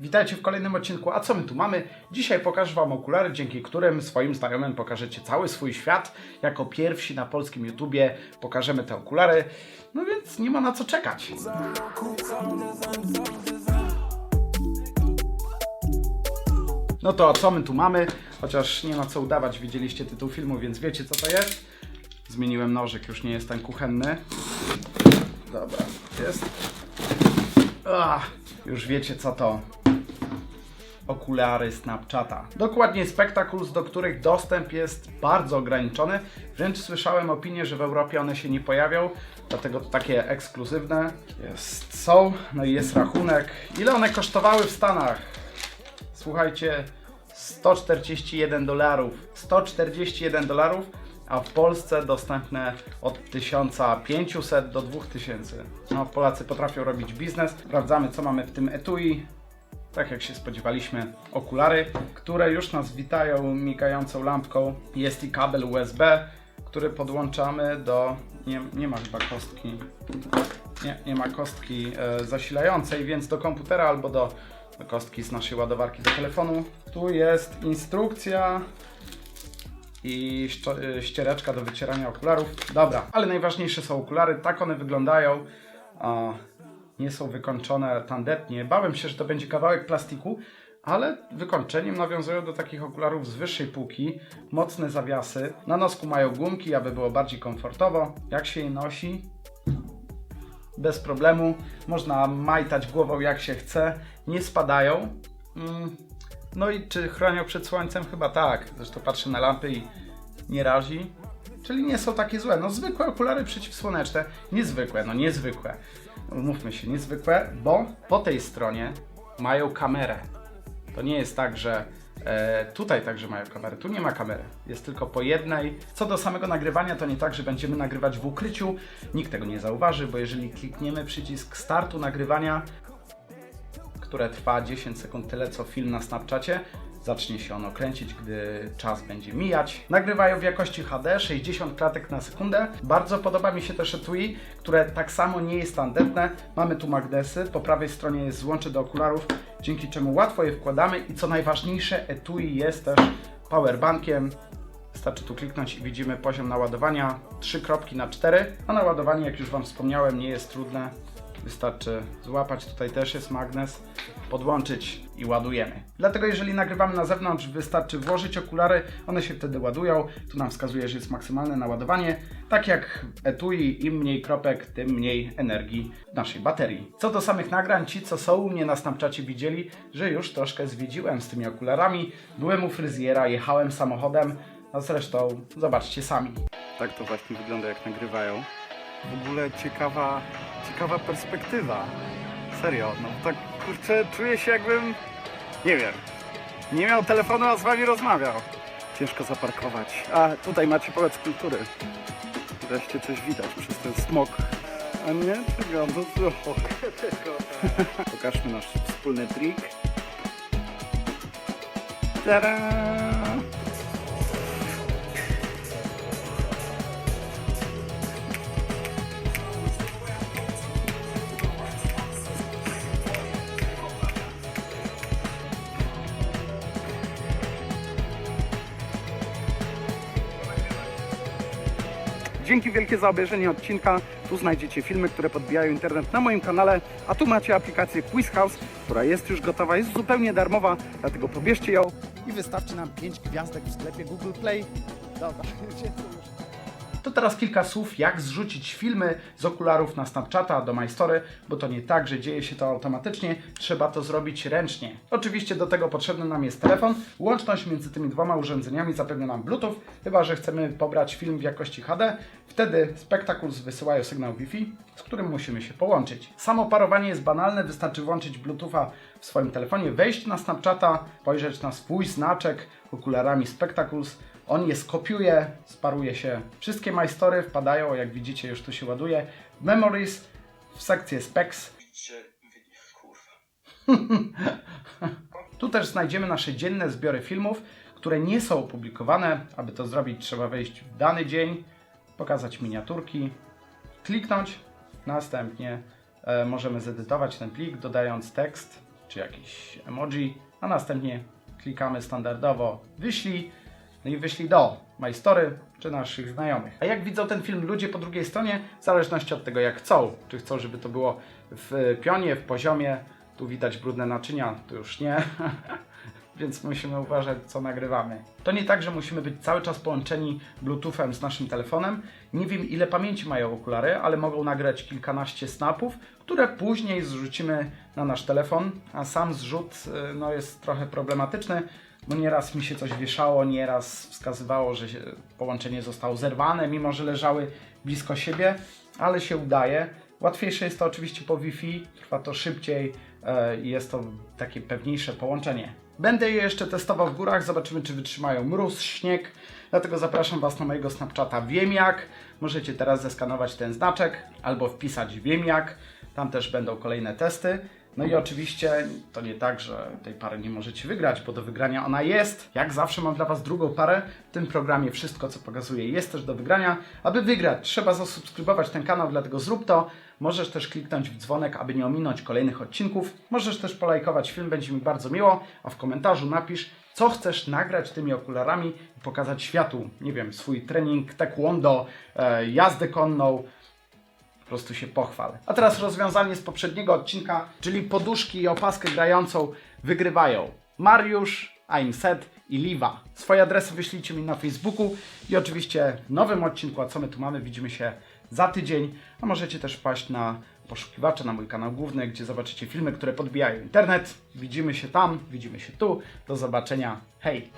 Witajcie w kolejnym odcinku. A co my tu mamy? Dzisiaj pokażę Wam okulary, dzięki którym swoim znajomym pokażecie cały swój świat. Jako pierwsi na polskim YouTubie pokażemy te okulary. No więc nie ma na co czekać. No to co my tu mamy? Chociaż nie ma co udawać, widzieliście tytuł filmu, więc wiecie co to jest. Zmieniłem nożyk, już nie jest ten kuchenny. Dobra, jest. Już wiecie co to. Okulary Snapchata. Dokładnie Spectacles, do których dostęp jest bardzo ograniczony. Wręcz słyszałem opinię, że w Europie one się nie pojawią, dlatego to takie ekskluzywne. Jest, są, no i jest rachunek. Ile one kosztowały w Stanach? Słuchajcie, 141 dolarów. 141 dolarów, a w Polsce dostępne od 1500 do 2000. No, Polacy potrafią robić biznes. Sprawdzamy, co mamy w tym etui. Tak jak się spodziewaliśmy, okulary, które już nas witają migającą lampką. Jest i kabel USB, który podłączamy do. Nie, nie ma chyba kostki. Nie, nie ma kostki e, zasilającej, więc do komputera albo do, kostki z naszej ładowarki do telefonu. Tu jest instrukcja i y, ściereczka do wycierania okularów. Dobra, ale najważniejsze są okulary. Tak one wyglądają. Nie są wykończone tandetnie. Bałem się, że to będzie kawałek plastiku, ale wykończeniem nawiązują do takich okularów z wyższej półki. Mocne zawiasy. Na nosku mają gumki, aby było bardziej komfortowo. Jak się je nosi? Bez problemu. Można majtać głową jak się chce. Nie spadają. Mm. No i czy chronią przed słońcem? Chyba tak. Zresztą patrzę na lampy i nie razi. Czyli nie są takie złe. No zwykłe okulary przeciwsłoneczne. Niezwykłe, no niezwykłe. Mówmy się, niezwykłe, bo po tej stronie mają kamerę. To nie jest tak, że e, tutaj także mają kamerę. Tu nie ma kamery. Jest tylko po jednej. Co do samego nagrywania, to nie tak, że będziemy nagrywać w ukryciu. Nikt tego nie zauważy, bo jeżeli klikniemy przycisk startu nagrywania, które trwa 10 sekund, tyle co film na Snapchacie. Zacznie się ono kręcić, gdy czas będzie mijać. Nagrywają w jakości HD, 60 klatek na sekundę. Bardzo podoba mi się też etui, które tak samo nie jest tandetne. Mamy tu magnesy, po prawej stronie jest złącze do okularów, dzięki czemu łatwo je wkładamy i co najważniejsze, etui jest też powerbankiem. Wystarczy tu kliknąć i widzimy poziom naładowania 3 kropki na 4. A naładowanie, jak już Wam wspomniałem, nie jest trudne. Wystarczy złapać, tutaj też jest magnes, podłączyć i ładujemy. Dlatego jeżeli nagrywamy na zewnątrz, wystarczy włożyć okulary, one się wtedy ładują. Tu nam wskazuje, że jest maksymalne naładowanie. Tak jak etui, im mniej kropek, tym mniej energii naszej baterii. Co do samych nagrań, ci co są u mnie na Snapchacie widzieli, że już troszkę zwiedziłem z tymi okularami. Byłem u fryzjera, jechałem samochodem, a zresztą zobaczcie sami. Tak to właśnie wygląda jak nagrywają. W ogóle ciekawa, ciekawa perspektywa. Serio, no tak kurczę, czuję się jakbym, nie wiem, nie miał telefonu, a z wami rozmawiał. Ciężko zaparkować. A tutaj macie pałac kultury. Wreszcie coś widać przez ten smog. A nie? Czego? No co? Pokażmy nasz wspólny trik. Tada! Dzięki wielkie za obejrzenie odcinka. Tu znajdziecie filmy, które podbijają internet na moim kanale, a tu macie aplikację Quiz House, która jest już gotowa, jest zupełnie darmowa, dlatego pobierzcie ją i wystawcie nam 5 gwiazdek w sklepie Google Play. Dobra, to teraz kilka słów, jak zrzucić filmy z okularów na Snapchata do MyStory, bo to nie tak, że dzieje się to automatycznie, trzeba to zrobić ręcznie. Oczywiście do tego potrzebny nam jest telefon. Łączność między tymi dwoma urządzeniami zapewnia nam Bluetooth, chyba że chcemy pobrać film w jakości HD. Wtedy Spectacles wysyłają sygnał Wi-Fi, z którym musimy się połączyć. Samo parowanie jest banalne, wystarczy włączyć Bluetootha w swoim telefonie, wejść na Snapchata, spojrzeć na swój znaczek okularami Spectacles, on je skopiuje, sparuje się. Wszystkie majstory wpadają, jak widzicie, już tu się ładuje. Memories, w sekcję Specs. Tu też znajdziemy nasze dzienne zbiory filmów, które nie są opublikowane. Aby to zrobić, trzeba wejść w dany dzień, pokazać miniaturki, kliknąć, następnie e, możemy zedytować ten plik, dodając tekst. czy jakiś emoji, a następnie klikamy standardowo wyślij, no i wyślij do MyStory czy naszych znajomych. A jak widzą ten film ludzie po drugiej stronie, w zależności od tego jak chcą, czy chcą, żeby to było w pionie, w poziomie, tu widać brudne naczynia, tu już nie, więc musimy uważać, co nagrywamy. To nie tak, że musimy być cały czas połączeni Bluetoothem z naszym telefonem. Nie wiem, ile pamięci mają okulary, ale mogą nagrać kilkanaście snapów, które później zrzucimy na nasz telefon, a sam zrzut y, no, jest trochę problematyczny, bo nieraz mi się coś wieszało, nieraz wskazywało, że połączenie zostało zerwane, mimo że leżały blisko siebie, ale się udaje. Łatwiejsze jest to oczywiście po Wi-Fi, trwa to szybciej e, i jest to takie pewniejsze połączenie. Będę je jeszcze testował w górach, zobaczymy czy wytrzymają mróz, śnieg, dlatego zapraszam Was na mojego Snapchata Wiem Jak. Możecie teraz zeskanować ten znaczek albo wpisać Wiem Jak, tam też będą kolejne testy. No i oczywiście to nie tak, że tej pary nie możecie wygrać, bo do wygrania ona jest. Jak zawsze mam dla Was drugą parę. W tym programie wszystko, co pokazuję, jest też do wygrania. Aby wygrać, trzeba zasubskrybować ten kanał, dlatego zrób to. Możesz też kliknąć w dzwonek, aby nie ominąć kolejnych odcinków. Możesz też polajkować film, będzie mi bardzo miło, a w komentarzu napisz, co chcesz nagrać tymi okularami i pokazać światu. Nie wiem, swój trening taekwondo, e, jazdę konną, po prostu się pochwal. A teraz rozwiązanie z poprzedniego odcinka, czyli poduszki i opaskę grającą wygrywają Mariusz, Aimset i Liwa. Swoje adresy wyślijcie mi na Facebooku i oczywiście w nowym odcinku, a co my tu mamy, widzimy się za tydzień, a możecie też wpaść na poszukiwacze, na mój kanał główny, gdzie zobaczycie filmy, które podbijają internet. Widzimy się tam, widzimy się tu. Do zobaczenia. Hej!